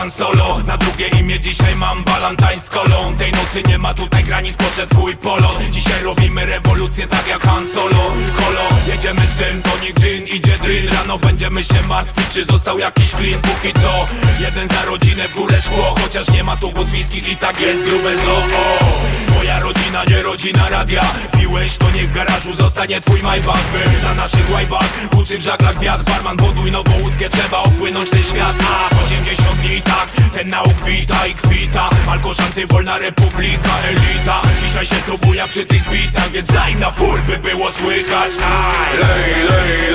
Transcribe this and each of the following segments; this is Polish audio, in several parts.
Han Solo. Na drugie imię dzisiaj mam Valentine z kolą. Tej nocy nie ma tutaj granic, poszedł chuj polon. Dzisiaj robimy rewolucję tak jak Han Solo. Kolo, jedziemy z tym, tonik gin, idzie drill Rano będziemy się martwić, czy został jakiś klin. Póki co, jeden za rodzinę w górę szkło. Chociaż nie ma tu Gucwickich i tak jest grube zo rodzina radia. Piłeś, to niech w garażu zostanie twój Maybach My na naszych łajbach, huczy w żaglach wiatr Barman woduj nową łódkę, trzeba opłynąć ten świat. A 80 dni tak, ten nauk wita i kwita. Alkoszanty, wolna republika, elita. Dzisiaj się to buja przy tych bitach Więc daj na full, by było słychać. Aj. Lej, lej,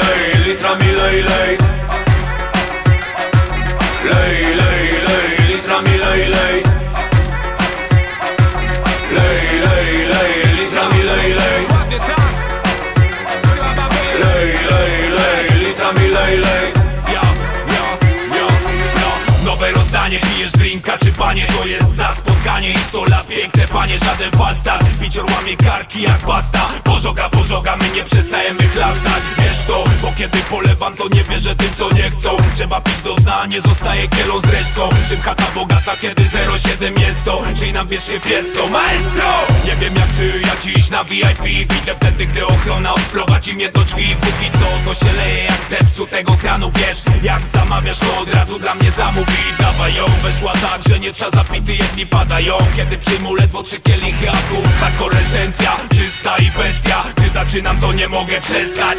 pijesz drinka czy panie To jest za spotkanie. I 100 lat Piękne panie, żaden falstart. Picior łamie karki jak basta Pożoga, pożoga, my nie przestajemy chlastać. Wiesz to, bo kiedy polewam to nie wierzę tym co nie chcą. Trzeba pić do dna, nie zostaje kielą z resztą. Czym chata bogata, kiedy 07 jest to? Żyj nam wiecznie piesto, maestro! Nie wiem jak ty, ja dziś na VIP Widzę wtedy, gdy ochrona odprowadzi mnie do drzwi. Póki co to się leje jak zepsutego kranu. Wiesz, jak zamawiasz to od razu dla mnie zamów I dawaj ją, weszła tak, że nie trzeba zapity jedni padają. Kiedy przyjmą ledwo trzy kielichy, a tu hardcore esencja Czysta i bestia, gdy zaczynam to nie mogę przestać.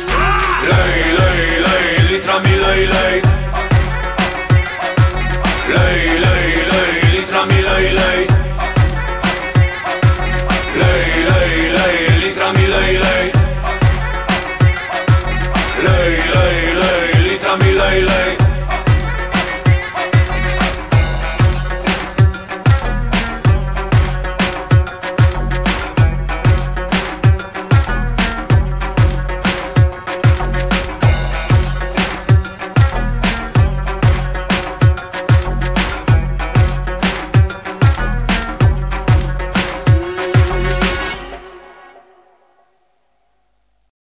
Lej, lej, lej, litrami lej, lej. Lej, lej